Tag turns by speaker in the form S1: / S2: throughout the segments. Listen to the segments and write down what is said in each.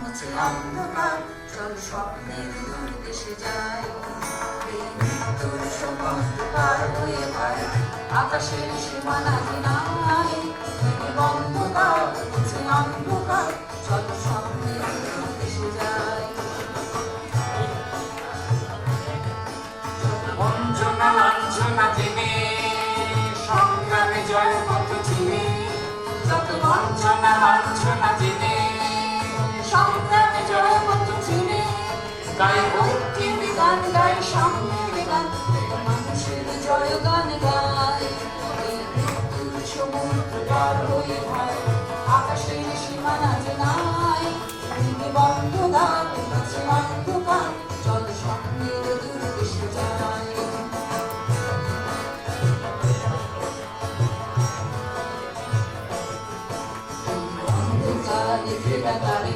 S1: মুছে অন্ধকার, চল স্বপ্নের দূর দেশে যাই। মৃত্যুর সমুদ্র পার হয়ে ভাই আকাশের সীমানা নাই অন্ধকার মুছে অন্ধকার, চল স্বপ্নের দূর দেশে যাই।
S2: বঞ্চনা, লাঞ্ছনা জেনে সংগ্রামে জয়। গায়ে
S1: ভক্তির গান গায় সামনের গান, মানুষের জয় গান গায় এই মৃত্যুর সমুদ্র পার হয়ে ভাই আকাশের সীমানা যে নাই ভেঙে বন্ধ দ্বার কাছে অন্ধকার, চল স্বপ্নের দূর দেশে অন্ধকারে থাক উঠে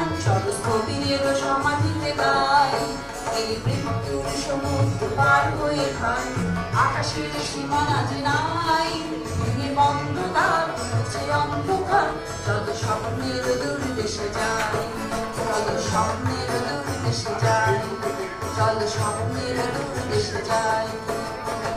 S2: গান
S1: চল কবির সমাধিতে গাই এই মৃত্যুর সমুদ্র পার হয়ে খাই আকাশের সীমানা যে নাই ভেঙে বন্ধ দ্বার মুছে অন্ধকার যত স্বপ্নের দূর দেশে যায় চল স্বপ্নের দূর দেশে যায় চল স্বপ্নের দূর দেশে যায়